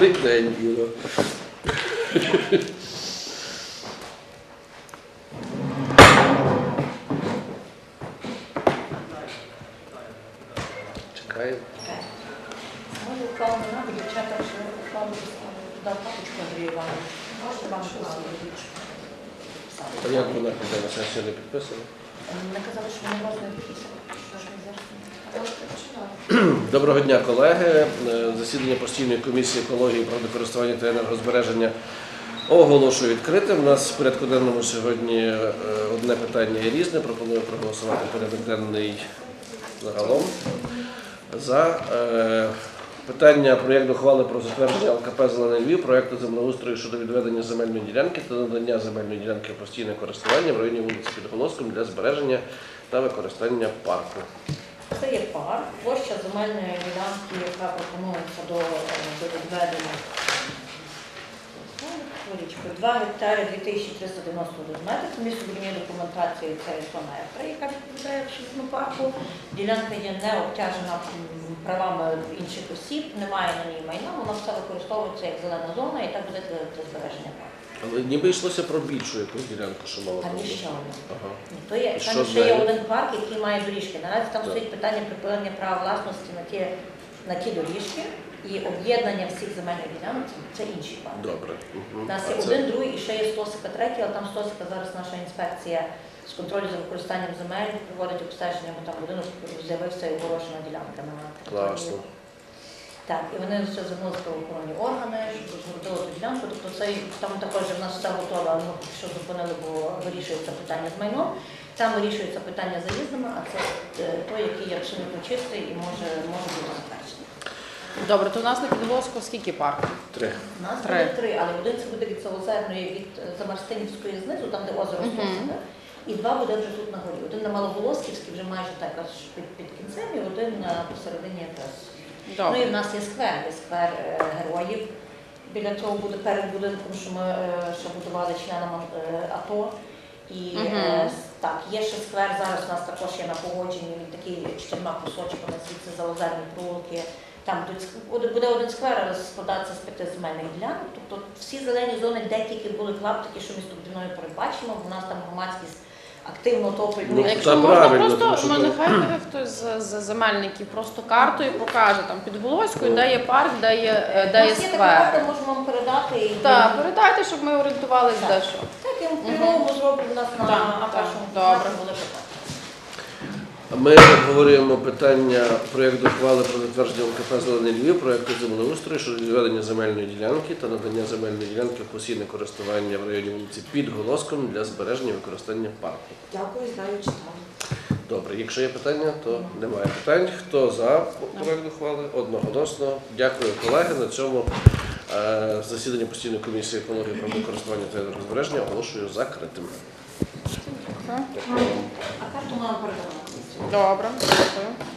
Добрий день, Іро. Чекаємо. Дівчата, що. Можете вам? А як вона на сесію не підписана? Не казали, що вони вас не. Що ж ми зараз? Доброго дня, колеги. Е, Засідання постійної комісії екології, природокористування та енергозбереження оголошую відкритим. У нас в порядку денному сьогодні е, одне питання і різне. Пропоную проголосувати порядок денний загалом. За е, питання проєкту ухвали про затвердження ЛКП Зелений Львів, проєкту землеустрою щодо відведення земельної ділянки та надання земельної ділянки постійне користування в районі вулиці Підголоском для збереження та використання парку. Це є парк, площа земельної ділянки, яка пропонується до, е, відведення. Хвиличку, 2 гектари 2391 метр. Містобудівній документації це ісометра, яка відповідає вшитну парку. Ділянка є не обтяжена правами інших осіб, немає на ній майна, вона все використовується як зелена зона і так буде для, збереження парку. Але ніби йшлося про більшу якусь ділянку, що мало Там ще одна. Ага. То є, І там ще є далі? один парк, який має доріжки. Наразі там Так. стоїть питання припинення права власності на ті, на ті доріжки і об'єднання всіх земельних ділянок це- це інший. Добре. У нас А є це- один, другий і ще є стосика третій, але там стосика зараз наша інспекція з контролю за використанням земель проводить обстеження, бо там будинок з'явився і оголошена ділянка на території. Класно. Так, і вони все звернули в правоохоронні органи, щоб розгородили ту ділянку. Тобто це там також в нас все готове, але ми що зупинили, бо вирішується питання з майном. Там вирішується питання з заїздами, а це е, той, який є абсолютно чистий і може, може бути затверджений. Добре, то у нас на Підвозку скільки парків? Три. У нас Три. буде три, але один це буде від Солозерної, від е, Замарстинівської знизу, там де озеро Мгм. Стосове, і два буде вже тут на горі. Один на Малоголосківській, вже майже так аж під, під кінцем, і один на посередині якраз. Ну і в Добре. нас є сквер, є сквер е, героїв. Біля цього буде перед будинком, що ми е, ще будували членам е, АТО. І е, Мгм. с- так, є ще сквер, зараз у нас також є на погодженні, він такий чотирма кусочками, звідси за озерні провулки. Там буде- один сквер, складатися з п'яти земельних ділянок. Тобто всі зелені зони, де тільки були клаптики, що містобудівною передбачено, бо в нас там громадськість активно топить. Ну, Якщо можна просто, що ну, нехай хтось з, з земельників просто картою покаже там під Волоською, де є парк, де є, е, де є така карта, можемо вам передати. і- Так, передайте, щоб ми орієнтувалися де що. Так, я в зроблю у нас на першому добре. Ми обговорюємо питання проєкту ухвали про затвердження ЛКП Зелений Львів, проєкту землеустрою щодо відведення земельної ділянки та надання земельної ділянки в постійне користування в районі вулиці під Голоском для збереження і використання парку. Дякую, знаю, читаю. Добре, якщо є питання, то немає питань. Хто за проєкт ухвали? Одноголосно. Дякую, колеги. На цьому е, засідання постійної комісії екології природокористування та енергозбереження оголошую закритим. А карту нам передавати. Добре, дякую.